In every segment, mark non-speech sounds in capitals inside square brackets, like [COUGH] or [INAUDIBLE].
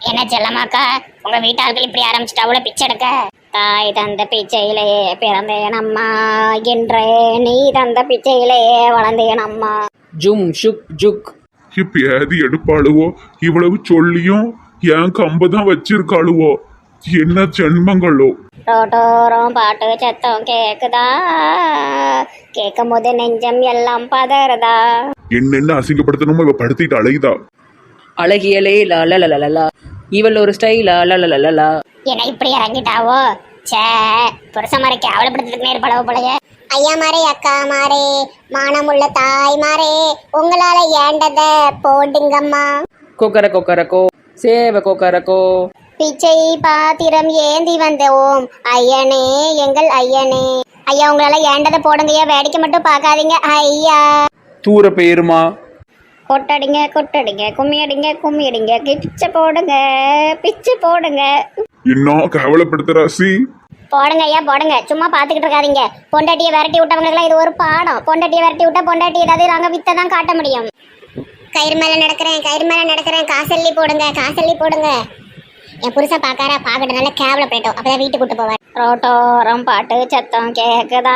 என்ன செல்லமாக்கா? உங்க வீட்டார்கள் இப்படி ஆரம்பிச்சிட்டாவுல பிச்சை எடுக்க? தாய் தந்த பிச்சையிலேயே பிறந்தேன் அம்மா என்றே நீ தந்த பிச்சையிலேயே வளர்ந்தேன் அம்மா ஜும் ஷுக் ஜுக். இப்பயாவது எடுப்பாளுவோ? இவ்வளவு சொல்லியும் என் கம்பு தான் வச்சிருக்காளுவோ? என்ன ஜென்மங்களோ? ரோட்டோரம் பாட்டு சத்தம் கேக்குதா? கேட்கும் போது நெஞ்சம் எல்லாம் பதறதா? என்னென்ன அசிங்கப்படுத்தணுமோ இவ படுத்திட்டு அழைதா அழகியலே லா லா லா லா லா இவள் ஒரு ஸ்டைலா லா லா லா லா லா. என்ன இப்படி இறங்கிட்டாவோ? சே புருஷ மாதிரி கேவலப்படுத்துறதுக்கு நேர் பழவ போலயே. ஐயா மாரே அக்கா மாரே மானமுள்ள தாய் மாரே உங்களால ஏண்டத போடுங்கம்மா. கொக்கர கொக்கரக்கோ சேவ கொக்கரக்கோ பிச்சை பாத்திரம் ஏந்தி வந்த ஓம் ஐயனே எங்கள் ஐயனே. ஐயா உங்களால ஏண்டத போடுங்கய்யா. வேடிக்கை மட்டும் பார்க்காதீங்க. ஐயா. தூர பெயருமா? கொட்டடிங்க கொட்டடிங்க கும்மி அடிங்க கும்மி அடிங்க பிச்சை போடுங்க பிச்சை போடுங்க. இன்னும் கேவலப்படுத்துறா சி போடுங்க ஐயா போடுங்க. சும்மா பார்த்துக்கிட்டு இருக்காதீங்க. பொண்டாட்டியை விரட்டி விட்டவங்களுக்குலாம் இது ஒரு பாடம். பொண்டாட்டியை விரட்டி விட்டா பொண்டாட்டி ஏதாவது நாங்கள் வித்தை தான் காட்ட முடியும். கயிறு மேலே நடக்கிறேன் கயிறு மேலே நடக்கிறேன். காசல்லி போடுங்க காசல்லி போடுங்க. என் புருஷன் பார்க்காரா பார்க்கட்டும் நல்லா கேவலப்படட்டும் அப்பதான் வீட்டுக்கு கூட்டு போவார். ரோட்டோரம் பாட்டு சத்தம் கேக்குதா?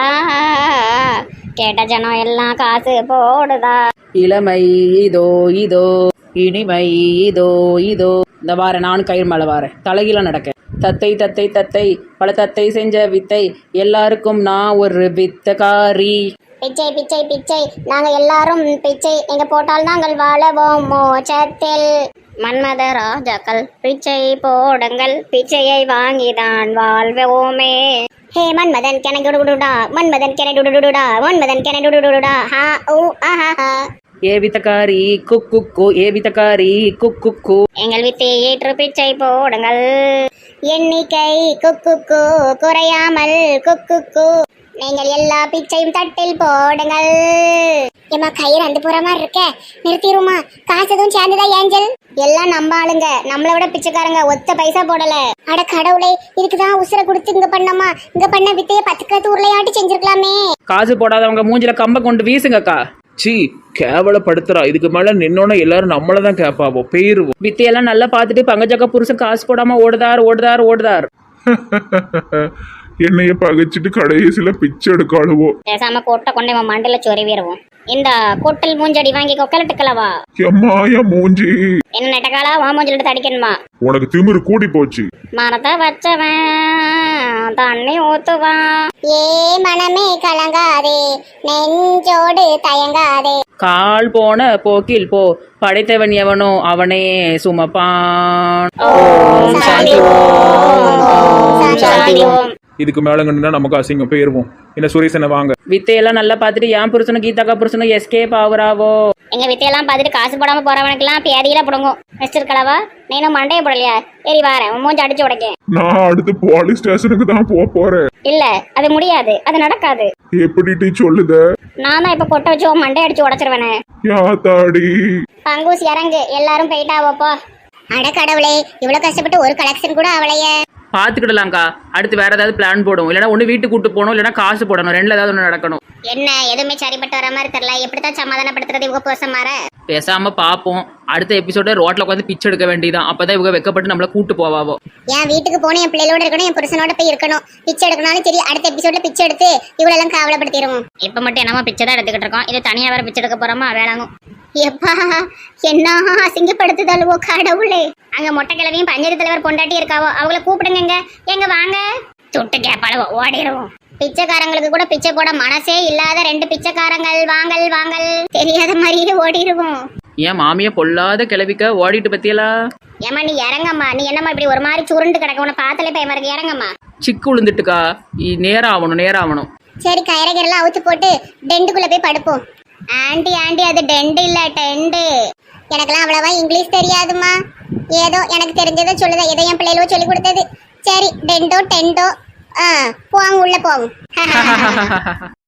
கேட்ட ஜனம் எல்லாம் காசு போடுதா? இளமை இதோ இதோ இனிமை இதோ இதோ. இந்த வார நானும் கயிறு மேலே வாரேன். தலைகீழ நடக்க. தத்தை தத்தை தத்தை பல தத்தை செஞ்ச வித்தை. எல்லாருக்கும் நான் ஒரு வித்தகாரி பிச்சை பிச்சை பிச்சை. நாங்க எல்லாரும் பிச்சை. எங்க போட்டால் நாங்கள் வாழவோம் மோட்சத்தில். மன்மத ராஜாக்கள் பிச்சை போடுங்கள் பிச்சையை வாங்கிதான் வாழ்வோமே. ஹே மன்மதன் கென டுடுடுடா மன்மதன் கென டுடுடுடா மன்மதன் கென டுடுடுடா ஹா ஊ ஆஹா ஹா. ஏ வித்தகாரி குக் குக்கு ஏ வித்தகாரி குக் குக்கு எங்கள் வித்தை ஏற்று பிச்சை போடுங்கள். எண்ணிக்கை குக்குக்கு குறையாமல் குக்குக்கு நீங்கள் எல்லா பிச்சையும் தட்டில் போடுங்கள். ஏமா கயிறு அந்த புற மாதிரி இருக்க? நிறுத்திடுமா காசு எதுவும் சேர்ந்துதா ஏஞ்சல்? எல்லாம் நம்ம ஆளுங்க. நம்மளை விட பிச்சைக்காரங்க ஒத்த பைசா போடல. அட கடவுளே இதுக்கு தான் உசுர கொடுத்து இங்க பண்ணமா? இங்க பண்ண வித்தைய பத்துக்கத்து உருளையாட்டி செஞ்சிருக்கலாமே. காசு போடாதவங்க மூஞ்சில கம்ப கொண்டு வீசுங்கக்கா. சி கேவலப்படுத்துறா. இதுக்கு மேல நின்னோன்னா எல்லாரும் நம்மள தான் கேட்பாவோ பேருவோம் வித்தையெல்லாம் நல்லா பார்த்துட்டு பங்கஜக்கா புருஷன் காசு போடாம ஓடுதார் ஓடுதார் ஓடுதார். [LAUGHS] என்னைய பகைச்சிட்டு கடைசியில பிச்சை எடுக்காளுவோ பேசாம கொட்டை கொண்டே மண்டல சொருவிடுவோம் இந்த கொட்டல் மூஞ்சடி வாங்கி கொக்கலட்டுக்கலவா எம்மா என் மூஞ்சி. என்ன நெட்டக்காலா வா மூஞ்சில எடுத்து அடிக்கணுமா? உனக்கு திமிரு கூடி போச்சு. மரத்தை வச்சவன் தண்ணி ஊத்துவான். ஏ மனமே கலங்காதே நெஞ்சோடு தயங்காதே. கால் போன போக்கில் போ படைத்தவன் எவனோ அவனே சுமப்பான். ஓம் சாந்தி ஓம் சாந்தி ஓம். இதுக்கு மேல நின்னா நமக்கு அசிங்கம். பேருவோம் என்ன சுரேசனை வாங்க. வித்தையெல்லாம் நல்லா பார்த்துட்டு என் புருஷனும் கீதாக்கா புருஷனும் எஸ்கேப் ஆகுறாவோ? எங்க வித்தையெல்லாம் பார்த்துட்டு காசு போடாம போறவனுக்கெல்லாம் பேதியில புடுங்கும். மிஸ்டர் கலவா நீனும் மண்டைய போடலையா? சரி வாரேன் உன் மூஞ்சி அடிச்சு உடைக்கேன். நான் அடுத்து போலீஸ் ஸ்டேஷனுக்கு தான் போக போறேன். இல்ல அது முடியாது. அது நடக்காது. எப்படிட்டு சொல்லுத? நான் தான் இப்ப கொட்டை வச்சு உன் மண்டைய அடிச்சு உடைச்சிருவேனே. யாத்தாடி பங்கூஸ் இறங்கு. எல்லாரும் போயிட்டாவோப்போ அட கடவுளே இவ்வளவு கஷ்டப்பட்டு ஒரு கலெக்ஷன் கூட அவளைய பார்த்துக்கிடலாம்க்கா அடுத்து வேற ஏதாவது பிளான் போடும் இல்லைன்னா ஒன்று வீட்டுக்கு கூட்டு போகணும் இல்லைன்னா காசு போடணும். ரெண்டுல ஏதாவது ஒன்று நடக்கணும். என்ன எதுவுமே சரிப்பட்டு வர மாதிரி தெரியல. எப்படித்தான் சமாதானப்படுத்துறது இவங்க புருஷன் மாற பேசாம பார்ப்போம் அடுத்த எபிசோட ரோட்ல உட்காந்து பிச்சை எடுக்க வேண்டியதான் அப்பதான் இவங்க வெக்கப்பட்டு நம்மள கூட்டு போவாவோ. என் வீட்டுக்கு போகணும் என் பிள்ளைகளோட இருக்கணும் என் புருஷனோட போய் இருக்கணும். பிச்சை எடுக்கனாலும் சரி அடுத்த எபிசோட்ல பிச்சை எடுத்து இவ்வளவு கேவலப்படுத்திடுவோம் இப்ப மட்டும் என்னமா பிச்சை தான் எடுத்துக்கிட்டு இருக்கோம். இது தனியா வேற பிச்சை எடுக்க போறோமா? வேளாங்கும் எப்பா என்ன அசிங்கப்படுத்துதல்வோ கடவுளே. அங்க மொட்டை கிழவியும் பஞ்சாயத்து தலைவர் பொண்டாட்டி இருக்காவோ அவங்கள கூப்பிடுங்க. எங்க வாங்க. துட்டு கேப்பாளவோ ஓடிடுவோம் பிச்சைக்காரங்களுக்கு கூட பிச்சை போட மனசே இல்லாத ரெண்டு பிச்சைக்காரங்கள். வாங்கல் வாங்கல். தெரியாத மாதிரியே ஓடிடுவோம் ஏன் மாமிய பொல்லாத கிளவிக்க ஓடிட்டு பத்தியலா? ஏமா நீ இறங்கம்மா. நீ என்னம்மா இப்படி ஒரு மாதிரி சுருண்டு கிடக்க? உன பார்த்தாலே பயமா இருக்கு. இறங்கம்மா. சிக்கு விழுந்துட்டுக்கா நேரம் ஆகணும் நேரம் ஆகணும். சரி கயிறகரெல்லாம் அவுத்து போட்டு டெண்டுக்குள்ள போய் படுப்போம். ஆண்டி ஆண்டி அது டெண்டு இல்ல டெண்டு. எனக்கெல்லாம் அவ்வளவா இங்கிலீஷ் தெரியாதுமா ஏதோ எனக்கு தெரிஞ்சதை சொல்லுத ஏதோ என் பிள்ளைகளோ சொல்லி கொடுத்தது. சரி டெண்டோ டெண்டோ. ஆ போவாங்க உள்ள போங்க [LAUGHS]